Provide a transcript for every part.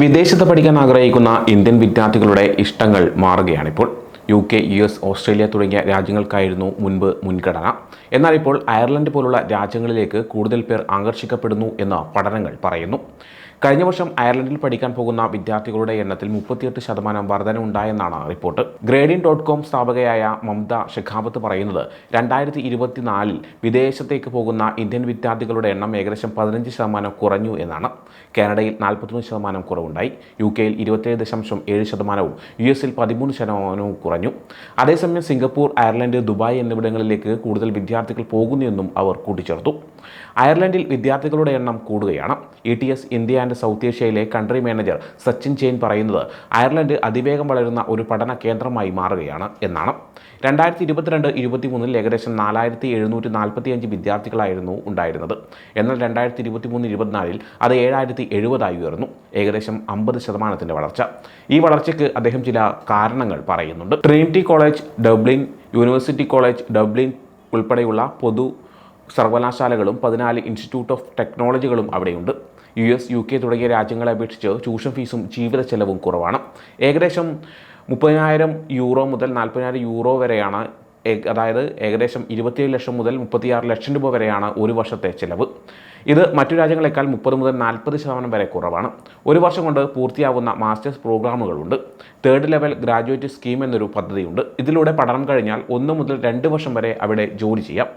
വിദേശത്ത് പഠിക്കാൻ ആഗ്രഹിക്കുന്ന ഇന്ത്യൻ വിദ്യാർത്ഥികളുടെ ഇഷ്ടങ്ങൾ മാറുകയാണിപ്പോൾ. U K U S Australia തുടങ്ങിയ രാജ്യങ്ങൾക്കായിരുന്നു മുൻപ് മുൻഗണന. എന്നാൽ ഇപ്പോൾ അയർലൻഡ് പോലുള്ള രാജ്യങ്ങളിലേക്ക് കൂടുതൽ പേർ ആകർഷിക്കപ്പെടുന്നു എന്ന് പഠനങ്ങൾ പറയുന്നു. കഴിഞ്ഞ വർഷം അയർലൻഡിൽ പഠിക്കാൻ പോകുന്ന വിദ്യാർത്ഥികളുടെ എണ്ണത്തിൽ മുപ്പത്തിയെട്ട് ശതമാനം വർധനവുണ്ടായെന്നാണ് റിപ്പോർട്ട്. ഗ്രേഡിയൻ ഡോട്ട് കോം സ്ഥാപകയായ മമത ഷെഖാവത്ത് പറയുന്നത് രണ്ടായിരത്തി ഇരുപത്തിനാലിൽ വിദേശത്തേക്ക് പോകുന്ന ഇന്ത്യൻ വിദ്യാർത്ഥികളുടെ എണ്ണം ഏകദേശം പതിനഞ്ച് ശതമാനം കുറഞ്ഞു എന്നാണ്. കാനഡയിൽ നാൽപ്പത്തൊന്ന് ശതമാനം കുറവുണ്ടായി. യു കെയിൽ ഇരുപത്തേഴ് ദശാംശം ഏഴ് ശതമാനവും യു എസിൽ പതിമൂന്ന് ശതമാനവും കുറഞ്ഞു. അതേസമയം സിംഗപ്പൂർ അയർലൻഡ് ദുബായ് എന്നിവിടങ്ങളിലേക്ക് കൂടുതൽ വിദ്യാർത്ഥികൾ പോകുന്നുവെന്നും അവർ കൂട്ടിച്ചേർത്തു. അയർലൻഡിൽ വിദ്യാർത്ഥികളുടെ എണ്ണം കൂടുകയാണ്. E T S India and South ഏഷ്യയിലെ കൺട്രി മാനേജർ സച്ചിൻ ചെയിൻ പറയുന്നത് അയർലൻഡ് അതിവേഗം വളരുന്ന ഒരു പഠന കേന്ദ്രമായി മാറുകയാണ് എന്നാണ്. രണ്ടായിരത്തി ഇരുപത്തിരണ്ട് ഇരുപത്തിമൂന്നിൽ ഏകദേശം നാലായിരത്തി എഴുന്നൂറ്റി നാൽപ്പത്തി അഞ്ച് വിദ്യാർത്ഥികളായിരുന്നു ഉണ്ടായിരുന്നത്. എന്നാൽ രണ്ടായിരത്തി ഇരുപത്തി മൂന്ന് ഇരുപത്തിനാലിൽ അത് ഏഴായിരത്തി എഴുപതായി ഉയർന്നു ഏകദേശം അമ്പത് ശതമാനത്തിന്റെ വളർച്ച. ഈ വളർച്ചയ്ക്ക് അദ്ദേഹം ചില കാരണങ്ങൾ പറയുന്നുണ്ട്. Trinity College Dublin University College Dublin ഉൾപ്പെടെയുള്ള പൊതു സർവകലാശാലകളും പതിനാല് ഇൻസ്റ്റിറ്റ്യൂട്ട് ഓഫ് ടെക്നോളജികളും അവിടെയുണ്ട്. യു എസ് യു കെ തുടങ്ങിയ രാജ്യങ്ങളെ അപേക്ഷിച്ച് ട്യൂഷൻ ഫീസും ജീവിത ചെലവും കുറവാണ്. ഏകദേശം മുപ്പതിനായിരം യൂറോ മുതൽ നാൽപ്പതിനായിരം യൂറോ വരെയാണ് അതായത് ഏകദേശം ഇരുപത്തിയേഴ് ലക്ഷം മുതൽ മുപ്പത്തിയാറ് ലക്ഷം രൂപ വരെയാണ് ഒരു വർഷത്തെ ചിലവ്. ഇത് മറ്റു രാജ്യങ്ങളെക്കാൾ മുപ്പത് മുതൽ നാൽപ്പത് ശതമാനം വരെ കുറവാണ്. ഒരു വർഷം കൊണ്ട് പൂർത്തിയാവുന്ന മാസ്റ്റേഴ്സ് പ്രോഗ്രാമുകളുണ്ട് തേർഡ് ലെവൽ ഗ്രാജുവേറ്റ് സ്കീം എന്നൊരു പദ്ധതിയുണ്ട്. ഇതിലൂടെ പഠനം കഴിഞ്ഞാൽ ഒന്ന് മുതൽ രണ്ട് വർഷം വരെ അവിടെ ജോലി ചെയ്യാം.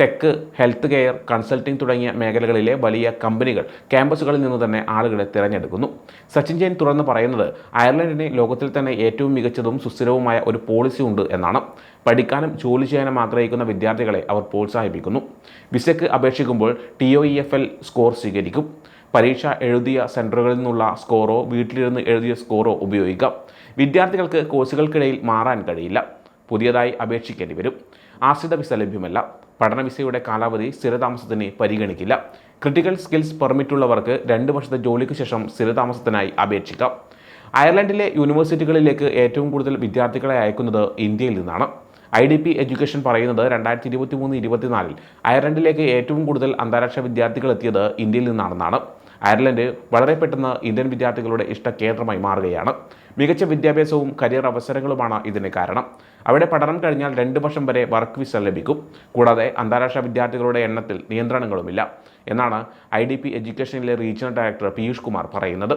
ടെക് ഹെൽത്ത് കെയർ കൺസൾട്ടിംഗ് തുടങ്ങിയ മേഖലകളിലെ വലിയ കമ്പനികൾ ക്യാമ്പസുകളിൽ നിന്ന് തന്നെ ആളുകളെ തിരഞ്ഞെടുക്കുന്നു. സച്ചിൻ ജെയിൻ തുറന്ന് പറയുന്നത് അയർലൻഡിന് ലോകത്തിൽ തന്നെ ഏറ്റവും മികച്ചതും സുസ്ഥിരവുമായ ഒരു പോളിസി ഉണ്ട് എന്നാണ്. പഠിക്കാനും ജോലി ചെയ്യാനും ആഗ്രഹിക്കുന്ന വിദ്യാർത്ഥികളെ അവർ പ്രോത്സാഹിപ്പിക്കുന്നു. വിസയ്ക്ക് അപേക്ഷിക്കുമ്പോൾ T O E F L score സ്വീകരിക്കും. പരീക്ഷ എഴുതിയ സെന്ററുകളിൽ നിന്നുള്ള സ്കോറോ വീട്ടിലിരുന്ന് എഴുതിയ സ്കോറോ ഉപയോഗിക്കാം. വിദ്യാർത്ഥികൾക്ക് കോഴ്സുകൾക്കിടയിൽ മാറാൻ കഴിയില്ല. പുതിയതായി അപേക്ഷിക്കേണ്ടി വരും. ആശ്രിത വിസ ലഭ്യമല്ല. പഠന വിസയുടെ കാലാവധി സ്ഥിരതാമസത്തിന് പരിഗണിക്കില്ല. ക്രിട്ടിക്കൽ സ്കിൽസ് പെർമിറ്റ് ഉള്ളവർക്ക് രണ്ട് വർഷത്തെ ജോലിക്ക് ശേഷം സ്ഥിരതാമസത്തിനായി അപേക്ഷിക്കാം. അയർലൻഡിലെ യൂണിവേഴ്സിറ്റികളിലേക്ക് ഏറ്റവും കൂടുതൽ വിദ്യാർത്ഥികളെ അയക്കുന്നത് ഇന്ത്യയിൽ നിന്നാണ്. ഐ ഡി പി എഡ്യൂക്കേഷൻ പറയുന്നത് രണ്ടായിരത്തി ഇരുപത്തി മൂന്ന് ഇരുപത്തിനാലിൽ അയർലൻഡിലേക്ക് ഏറ്റവും കൂടുതൽ അന്താരാഷ്ട്ര വിദ്യാർത്ഥികൾ എത്തിയത് ഇന്ത്യയിൽ നിന്നാണെന്നാണ്. അയർലൻഡ് വളരെ പെട്ടെന്ന് ഇന്ത്യൻ വിദ്യാർത്ഥികളുടെ ഇഷ്ട കേന്ദ്രമായി മാറുകയാണ്. മികച്ച വിദ്യാഭ്യാസവും കരിയർ അവസരങ്ങളുമാണ് ഇതിന് കാരണം. അവിടെ പഠനം കഴിഞ്ഞാൽ രണ്ട് വർഷം വരെ വർക്ക് വിസ ലഭിക്കും. കൂടാതെ അന്താരാഷ്ട്ര വിദ്യാർത്ഥികളുടെ എണ്ണത്തിൽ നിയന്ത്രണങ്ങളുമില്ല എന്നാണ് ഐ ഡി പി എഡ്യൂക്കേഷനിലെ റീജിയണൽ ഡയറക്ടർ പീയൂഷ് കുമാർ പറയുന്നത്.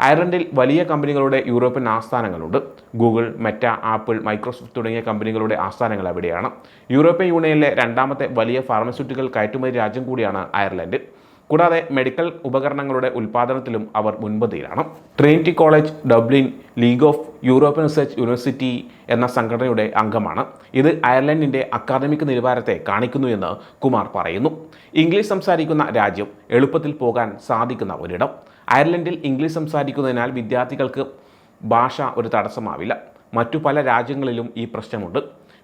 അയർലൻഡിൽ വലിയ കമ്പനികളുടെ യൂറോപ്യൻ ആസ്ഥാനങ്ങളുണ്ട്. ഗൂഗിൾ മെറ്റ ആപ്പിൾ മൈക്രോസോഫ്റ്റ് തുടങ്ങിയ കമ്പനികളുടെ ആസ്ഥാനങ്ങൾ അവിടെയാണ്. യൂറോപ്യൻ യൂണിയനിലെ രണ്ടാമത്തെ വലിയ ഫാർമസ്യൂട്ടിക്കൽ കയറ്റുമതി രാജ്യം കൂടിയാണ് അയർലൻഡ്. കൂടാതെ മെഡിക്കൽ ഉപകരണങ്ങളുടെ ഉൽപ്പാദനത്തിലും അവർ മുൻപന്തിയിലാണ് Trinity College Dublin league of European research university എന്ന സംഘടനയുടെ അംഗമാണ്. ഇത് അയർലൻഡിന്റെ അക്കാദമിക് നിലവാരത്തെ കാണിക്കുന്നു എന്ന് കുമാർ പറയുന്നു. ഇംഗ്ലീഷ് സംസാരിക്കുന്ന രാജ്യം എളുപ്പത്തിൽ പോകാൻ സാധിക്കുന്ന ഒരിടം. അയർലൻഡിൽ ഇംഗ്ലീഷ് സംസാരിക്കുന്നതിനാൽ വിദ്യാർത്ഥികൾക്ക് ഭാഷ ഒരു തടസ്സമാവില്ല. മറ്റു പല രാജ്യങ്ങളിലും ഈ പ്രശ്നമുണ്ട്.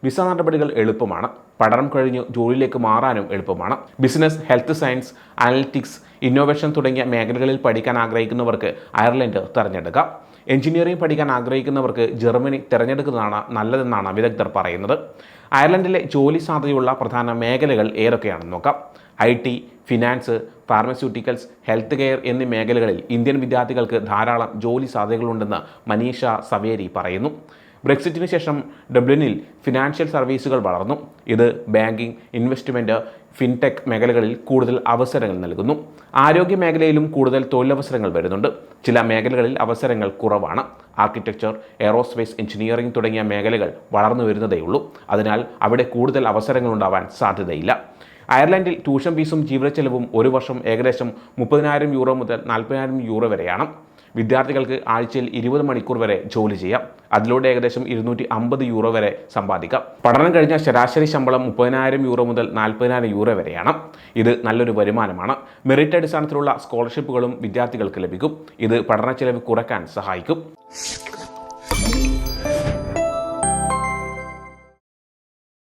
വിസ നടപടികൾ എളുപ്പമാണ്. പഠനം കഴിഞ്ഞ് ജോലിയിലേക്ക് മാറാനും എളുപ്പമാണ്. Business health science analytics innovation തുടങ്ങിയ മേഖലകളിൽ പഠിക്കാൻ ആഗ്രഹിക്കുന്നവർക്ക് അയർലൻഡ് തിരഞ്ഞെടുക്കാം. എഞ്ചിനീയറിംഗ് പഠിക്കാൻ ആഗ്രഹിക്കുന്നവർക്ക് ജർമ്മനി തിരഞ്ഞെടുക്കുന്നതാണ് നല്ലതെന്നാണ് വിദഗ്ധർ പറയുന്നത്. അയർലൻഡിലെ ജോലി സാധ്യതയുള്ള പ്രധാന മേഖലകൾ ഏതൊക്കെയാണെന്ന് നോക്കാം. I T finance pharmaceuticals health care എന്നീ മേഖലകളിൽ ഇന്ത്യൻ വിദ്യാർത്ഥികൾക്ക് ധാരാളം ജോലി സാധ്യതകളുണ്ടെന്ന് മനീഷ സവേരി പറയുന്നു. ബ്രെക്സിറ്റിന് ശേഷം ഡബ്ലിനിൽ ഫിനാൻഷ്യൽ സർവീസുകൾ വളർന്നു. ഇത് ബാങ്കിംഗ് ഇൻവെസ്റ്റ്മെന്റ് ഫിൻടെക് മേഖലകളിൽ കൂടുതൽ അവസരങ്ങൾ നൽകുന്നു. ആരോഗ്യ മേഖലയിലും കൂടുതൽ തൊഴിലവസരങ്ങൾ വരുന്നുണ്ട്. ചില മേഖലകളിൽ അവസരങ്ങൾ കുറവാണ്. ആർക്കിടെക്ചർ എയറോസ്പേസ് എഞ്ചിനീയറിംഗ് തുടങ്ങിയ മേഖലകൾ വളർന്നു വരുന്നതേയുള്ളൂ. അതിനാൽ അവിടെ കൂടുതൽ അവസരങ്ങൾ ഉണ്ടാവാൻ സാധ്യതയില്ല. അയർലൻഡിൽ ട്യൂഷൻ ഫീസും ജീവിത ചെലവും ഒരു വർഷം ഏകദേശം മുപ്പതിനായിരം യൂറോ മുതൽ നാൽപ്പതിനായിരം യൂറോ വരെയാണ്. വിദ്യാർത്ഥികൾക്ക് ആഴ്ചയിൽ ഇരുപത് മണിക്കൂർ വരെ ജോലി ചെയ്യാം. അതിലൂടെ ഏകദേശം ഇരുന്നൂറ്റി അമ്പത് യൂറോ വരെ സമ്പാദിക്കാം. പഠനം കഴിഞ്ഞ ശരാശരി ശമ്പളം മുപ്പതിനായിരം യൂറോ മുതൽ നാൽപ്പതിനായിരം യൂറോ വരെയാണ്. ഇത് നല്ലൊരു വരുമാനമാണ്. മെറിറ്റ് അടിസ്ഥാനത്തിലുള്ള സ്കോളർഷിപ്പുകളും വിദ്യാർത്ഥികൾക്ക് ലഭിക്കും. ഇത് പഠന ചെലവ് കുറയ്ക്കാൻ സഹായിക്കും.